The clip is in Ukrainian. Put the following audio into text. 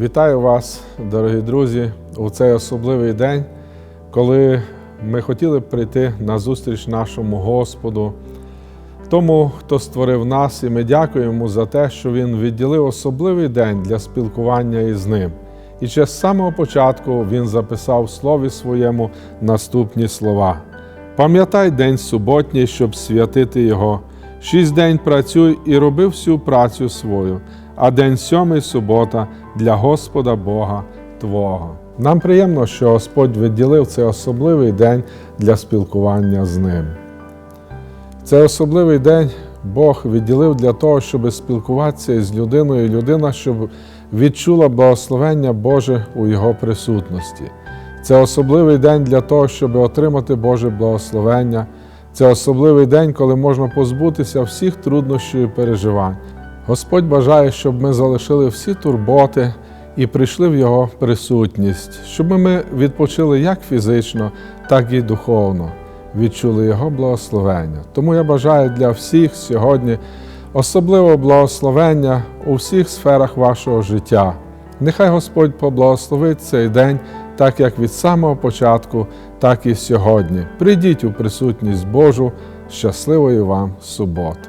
Вітаю вас, дорогі друзі, у цей особливий день, коли ми хотіли прийти на зустріч нашому Господу, тому, хто створив нас, і ми дякуємо за те, що Він відділив особливий день для спілкування із ним. І ще з самого початку Він записав в слові своєму наступні слова: Пам'ятай день суботній, щоб святити його. Шість день працюй і роби всю працю свою, а день сьомий субота для Господа Бога Твого. Нам приємно, що Господь відділив цей особливий день для спілкування з ним. Цей особливий день Бог відділив для того, щоб спілкуватися із людиною, людина, щоб відчула благословення Боже у його присутності. Це особливий день для того, щоб отримати Боже благословення. Це особливий день, коли можна позбутися всіх труднощів і переживань. Господь бажає, щоб ми залишили всі турботи і прийшли в Його присутність, щоб ми відпочили як фізично, так і духовно, відчули Його благословення. Тому я бажаю для всіх сьогодні особливого благословення у всіх сферах вашого життя. Нехай Господь поблагословить цей день, так як від самого початку, так і сьогодні. Прийдіть у присутність Божу. Щасливої вам суботи!